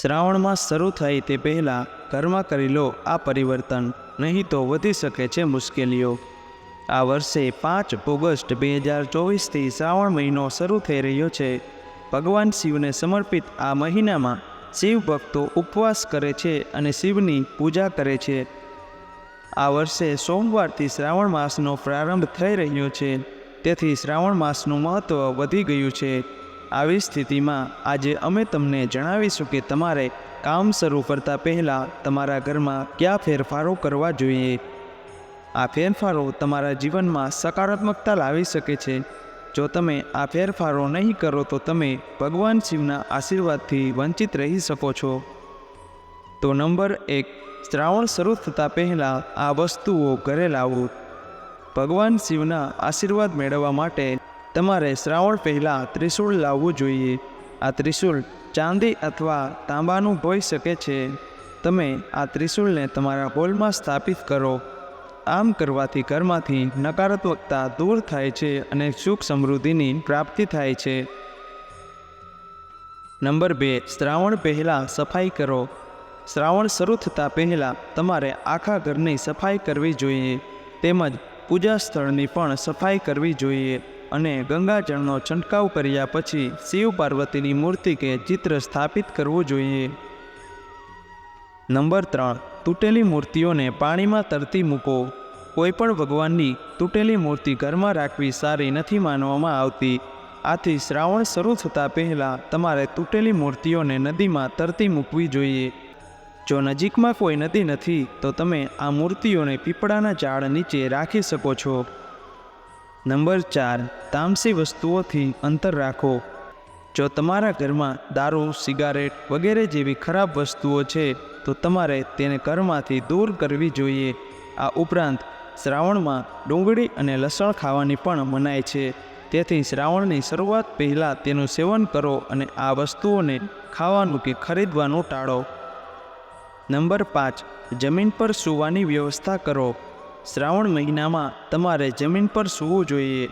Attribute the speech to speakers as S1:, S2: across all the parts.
S1: શ્રાવણ માસ શરૂ થાય તે પહેલાં ઘરમાં કરી લો આ પરિવર્તન, નહીં તો વધી શકે છે મુશ્કેલીઓ. આ વર્ષે પાંચ ઓગસ્ટ બે હજાર ચોવીસથી શ્રાવણ મહિનો શરૂ થઈ રહ્યો છે. ભગવાન શિવને સમર્પિત આ મહિનામાં શિવ ભક્તો ઉપવાસ કરે છે અને શિવની પૂજા કરે છે. આ વર્ષે સોમવારથી શ્રાવણ માસનો પ્રારંભ થઈ રહ્યો છે. તેથી શ્રાવણ માસનું મહત્ત્વ વધી ગયું છે. આવી સ્થિતિમાં આજે અમે તમને જણાવીશું કે તમારે કામ શરૂ કરતાં પહેલાં તમારા ઘરમાં કયા ફેરફારો કરવા જોઈએ? આ ફેરફારો તમારા જીવનમાં સકારાત્મકતા લાવી શકે છે. જો તમે આ ફેરફારો નહીં કરો તો તમે ભગવાન શિવના આશીર્વાદથી વંચિત રહી શકો છો. તો નંબર એક, શ્રાવણ શરૂ થતાં પહેલાં આ વસ્તુઓ ઘરે લાવો. ભગવાન શિવના આશીર્વાદ મેળવવા માટે તમારે શ્રાવણ પહેલાં ત્રિશૂળ લાવવું જોઈએ. આ ત્રિશૂળ ચાંદી અથવા તાંબાનું હોઈ શકે છે. તમે આ ત્રિશૂળને તમારા હોલમાં સ્થાપિત કરો. આમ કરવાથી ઘરમાંથી નકારાત્મકતા દૂર થાય છે અને સુખ સમૃદ્ધિની પ્રાપ્તિ થાય છે. નંબર બે, શ્રાવણ પહેલાં સફાઈ કરો. શ્રાવણ શરૂ થતાં પહેલાં તમારે આખા ઘરની સફાઈ કરવી જોઈએ. તેમજ પૂજા સ્થળની પણ સફાઈ કરવી જોઈએ. અને ગંગાજળનો છંટકાવ કર્યા પછી શિવ પાર્વતીની મૂર્તિ કે ચિત્ર સ્થાપિત કરવું જોઈએ. નંબર ત્રણ. તૂટેલી મૂર્તિઓને પાણીમાં તરતી મૂકો. કોઈપણ ભગવાનની તૂટેલી મૂર્તિ ઘરમાં રાખવી સારી નથી માનવામાં આવતી. આથી શ્રાવણ શરૂ થતાં પહેલાં તમારે તૂટેલી મૂર્તિઓને નદીમાં તરતી મૂકવી જોઈએ. જો નજીકમાં કોઈ નદી નથી, તો તમે આ મૂર્તિઓને પીપળાના ઝાડ નીચે રાખી શકો છો. નંબર ચાર, તામસી વસ્તુઓથી અંતર રાખો. જો તમારા ઘરમાં દારૂ, સિગારેટ વગેરે જેવી ખરાબ વસ્તુઓ છે, તો તમારે તેને ઘરમાંથી દૂર કરવી જોઈએ. આ ઉપરાંત, શ્રાવણમાં ડુંગળી અને લસણ ખાવાની પણ મનાય છે. તેથી શ્રાવણની શરૂઆત પહેલાં તેનું સેવન કરો અને આ વસ્તુઓને ખાવાનું કે ખરીદવાનું ટાળો. નંબર પાંચ, જમીન પર સૂવાની વ્યવસ્થા કરો. શ્રાવણ મહિનામાં તમારે જમીન પર સૂવું જોઈએ.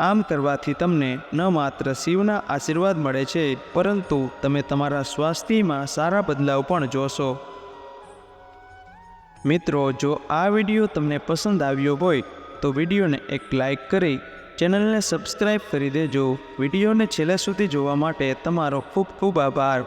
S1: આમ કરવાથી તમને ન માત્ર શિવના આશીર્વાદ મળે છે, પરંતુ તમે તમારા સ્વાસ્થ્યમાં સારા બદલાવ પણ જોશો. મિત્રો, જો આ વીડિયો તમને પસંદ આવ્યો હોય, તો વિડીયોને એક લાઇક કરી, ચેનલને સબસ્ક્રાઈબ કરી દેજો. વિડીયોને છેલ્લે સુધી જોવા માટે તમારો ખૂબ ખૂબ આભાર.